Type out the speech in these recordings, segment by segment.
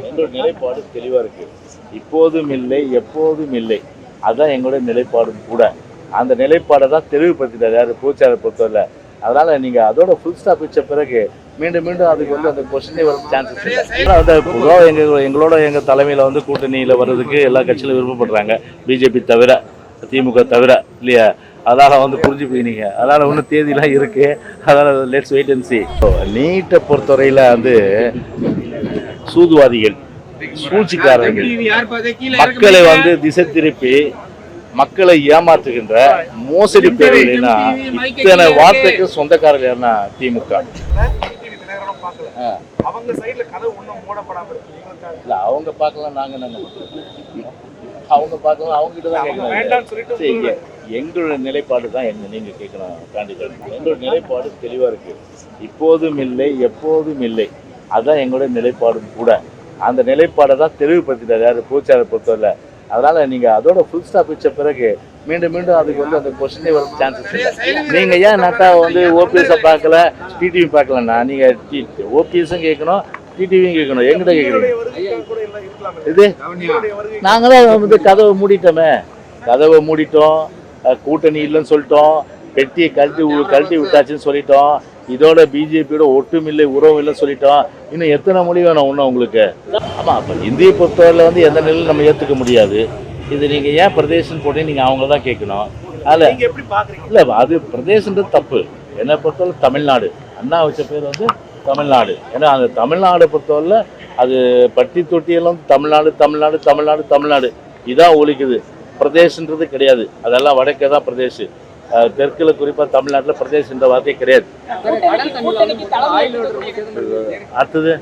எங்களோட நிலைப்பாடு தெளிவா இருக்கு. இப்போதும் இல்லை எப்போதும் இல்லை. அதுதான் எங்களுடைய நிலைப்பாடும் கூட. அந்த நிலைப்பாடை தான் தெளிவுபடுத்திட்டார் யார்? பூச்சாரை பொறுத்தவரை அதனால நீங்கள் அதோட ஃபுல் ஸ்டாப் வச்ச பிறகு மீண்டும் மீண்டும் அதுக்கு வந்து அந்த கொஸ்டினே வர சான்சஸ் இல்லை ஆனா வந்து பொதுவாக எங்களோட எங்கள் தலைமையில் வந்து கூட்டணியில் வர்றதுக்கு எல்லா கட்சியிலும் விருப்பப்படுறாங்க. பிஜேபி தவிர திமுக தவிர இல்லையா? அதனால் வந்து புரிஞ்சு போயினீங்க அதனால் இன்னும் தேதியெல்லாம் இருக்கு. அதனால் லெட்ஸ் வெயிட் அண்ட் சி நீட்டை பொறுத்தவரையில் வந்து சூதுவாதிகள் சூழ்ச்சிக்காரர்கள். மக்களை வந்து திசை திருப்பி மக்களை ஏமாற்றுகின்ற மோசடி பேரவைனா இத்தனை வார்த்தைக்கு சொந்தக்காரர்கள் யாருன்னா திமுக. இல்ல அவங்க பார்க்கலாம் நாங்க அவங்க பார்க்கலாம் அவங்க கிட்ட தான் கேட்கணும் எங்களோட நிலைப்பாடு தான் என்ன நீங்க கேட்கணும் கேண்டிடேட் எங்களோட நிலைப்பாடு தெளிவா இருக்கு. இப்போதும் இல்லை எப்போதும் இல்லை. அதுதான் எங்களோட நிலைப்பாடும் கூட. அந்த நிலைப்பாடை தான் தெளிவுபடுத்திட்டார் யார்? பூச்சாரை பொறுத்தவரை. அதனால் நீங்கள் அதோட ஃபுல் ஸ்டாப் வச்ச பிறகு மீண்டும் மீண்டும் அதுக்கு வந்து அந்த கொஸ்டினே வர சான்சஸ் இல்லை. நீங்கள் ஏன் நட்டா வந்து ஓபிஎஸை பார்க்கல? டிடிவி பார்க்கலன்னா நீங்கள் ஓபிஎஸும் கேட்கணும் டிடிவியும் கேட்கணும். எங்கிட்ட கேட்குறீங்க? இது? இவருடைய தான் வந்து கதவை மூடிட்டோமே. கதவை மூடிட்டோம். கூட்டணி இல்லைன்னு சொல்லிட்டோம். பெட்டியை கழட்டி கழட்டி விட்டாச்சுன்னு சொல்லிட்டோம். இதோட பிஜேபியோட ஒட்டுமில்லை உறவு இல்லைன்னு சொல்லிட்டோம் இன்னும் எத்தனை மொழி வேணும் இன்னும் உங்களுக்கு? ஆமா அப்ப இந்தியை பொறுத்தவரையில் வந்து எந்த நிலையில் நம்ம ஏத்துக்க முடியாது. இது நீங்க ஏன் பிரதேசம் போட்டு நீங்க அவங்கள தான் கேட்கணும். அதில் எப்படி பாக்குறீங்க? இல்லை அது பிரதேசன்றது தப்பு. என்னை பொறுத்தவரை தமிழ்நாடு. அண்ணா வச்ச பேர் வந்து தமிழ்நாடு. ஏன்னா அந்த தமிழ்நாடு பொறுத்தவரையில் அது பட்டி தொட்டியெல்லாம் தமிழ்நாடு தமிழ்நாடு தமிழ்நாடு தமிழ்நாடு. இதான் ஒலிக்குது. பிரதேசன்றது கிடையாது. அதெல்லாம் வடக்கே தான் பிரதேஷ் அஹ் தெற்குல குறிப்பாக தமிழ்நாட்டில் பிரதேசன்ற வார்த்தையே கிடையாது. அடுத்தது?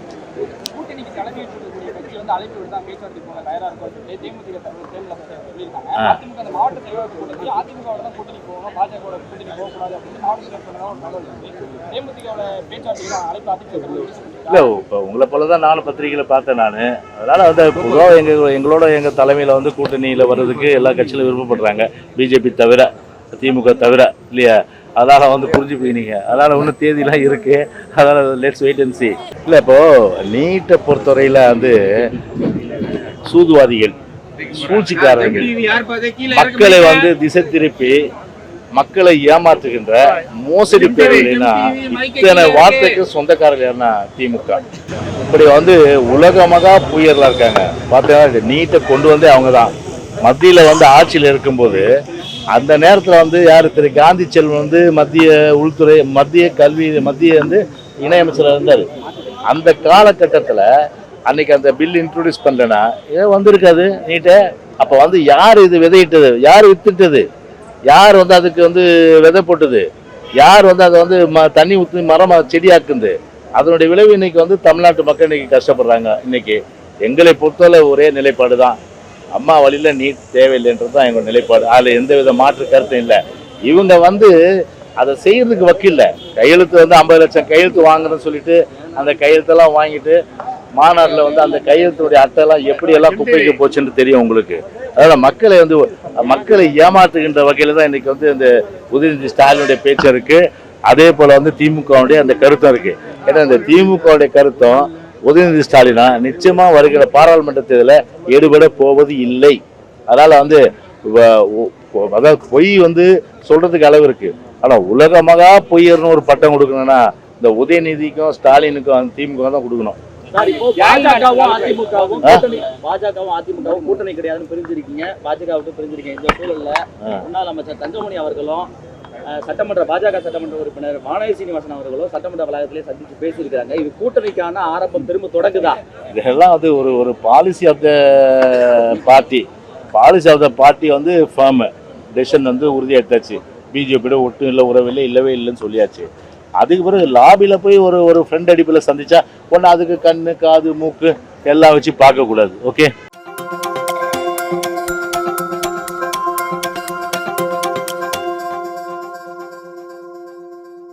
இல்லை இப்போ உங்களை போல தான் நானும் பத்திரிகையில் பார்த்தேன் நான். அதனால் வந்து பொதுவாக எங்கள் எங்களோட எங்கள் தலைமையில் வந்து கூட்டணியில் வர்றதுக்கு எல்லா கட்சியிலும் விருப்பப்படுறாங்க. பிஜேபி தவிர திமுக தவிர இல்லையா? அதனால வந்து புரிஞ்சு போயினீங்க. அதனால் இன்னும் தேதியெல்லாம் இருக்கு. அதனால் லெட்ஸ் வெயிட் அண்ட் சி இல்லை இப்போ நீட்டை பொறுத்தவரையில் வந்து சூதுவாதிகள் சூழ்ச்சிக்காரர்கள். மக்களை வந்து திசை திருப்பி மக்களை ஏமாற்றுகின்ற மோசடி பேரவைனா இத்தனை வார்த்தைக்கு சொந்தக்காரர்கள் யாருன்னா திமுக. இப்படி வந்து உலகமகா புயர்லாம் இருக்காங்க. பார்த்தீங்கன்னா நீட்டை கொண்டு வந்தே அவங்க தான் மத்தியில் வந்து ஆட்சியில் இருக்கும்போது அந்த நேரத்தில் வந்து யார்? திரு காந்தி செல்வன் வந்து மத்திய உள்துறை மத்திய கல்வி மத்திய வந்து இணையமைச்சராக இருந்தார். அந்த காலகட்டத்தில் அன்னைக்கு அந்த பில் இன்ட்ரோடியூஸ் பண்ணலன்னா ஏதோ வந்திருக்காது நீட்டை. அப்போ வந்து யார் இது விதையிட்டது? யார் வித்துட்டது? யார் வந்து அதுக்கு வந்து விதை போட்டது? யார் வந்து அதை வந்து ம தண்ணி ஊற்றி மரம் செடியாக்குது அதனுடைய விளைவு இன்னைக்கு வந்து தமிழ்நாட்டு மக்கள் இன்னைக்கு கஷ்டப்படுறாங்க. இன்னைக்கு எங்களை பொறுத்தவரை ஒரே நிலைப்பாடு தான் அம்மா வழியில் நீட் தேவையில்லைன்றது தான் எங்களோட நிலைப்பாடு. அதில் எந்த வித மாற்று கருத்தும் இல்லை. இவங்க வந்து அதை செய்யறதுக்கு வக்கில்ல. கையெழுத்து வந்து ஐம்பது லட்சம் கையெழுத்து வாங்குறேன்னு சொல்லிட்டு அந்த கையெழுத்தெல்லாம் வாங்கிட்டு மாநாட்டில் வந்து அந்த கையெழுத்துடைய அட்டைலாம் எப்படி? எல்லாம் குப்பைக்கு போச்சுன்னு தெரியும் உங்களுக்கு. அதனால மக்களை வந்து மக்களை ஏமாற்றுகின்ற வகையில தான் இன்னைக்கு வந்து இந்த உதயநிதி ஸ்டாலினுடைய பேச்சு இருக்கு. அதே போல வந்து திமுகவுடைய அந்த கருத்தும் இருக்கு. ஏன்னா இந்த திமுகவுடைய கருத்தும் உதயநிதி ஸ்டாலினா நிச்சயமா வருகிற பாராளுமன்ற தேர்தலில் ஈடுபட போவது இல்லை. அதனால வந்து அதாவது பொய் வந்து சொல்றதுக்கு அளவு இருக்கு. ஆனா உலகமகா பொய்யர்னு ஒரு பட்டம் கொடுக்கணும்னா இந்த உதயநிதிக்கும் ஸ்டாலினுக்கும் அந்த திமுக தான் கொடுக்கணும். பாஜகவும் அதிமுகவும் ஆ? கூட்டணி பாஜகவும் அதிமுகவும் கூட்டணி கிடையாதுன்னு பிரிஞ்சிருக்கீங்க. பாஜக விட்டு பிரிஞ்சிருக்கீங்க. இந்த சூழல்ல. முன்னாள் அமைச்சர் தங்கமணி அவர்களும் சட்டமன்ற பாஜக சட்டமன்ற உறுப்பினர் மாணவி சீனிவாசன் அவர்களும் சட்டமன்ற வளாகத்திலே சந்தித்து பேசியிருக்காங்க இது கூட்டணிக்கான ஆரம்பம் திரும்ப தொடங்குதா? இதெல்லாம் வந்து ஒரு ஒரு policy of the party policy of the party வந்து ஃபேம் டெசிஷன் வந்து உறுதியாகிட்டாச்சு பிஜேபியோட ஒட்டும் இல்லை உறவில்லை இல்லவே இல்லைன்னு சொல்லியாச்சு. அதுக்கு பிறகு லாபியில் போய் ஒரு ஒரு ஃப்ரெண்ட் அடிப்பில் சந்தித்தா ஒன்று அதுக்கு கண்ணு காது மூக்கு எல்லாம் வச்சு பார்க்கக்கூடாது. ஓகே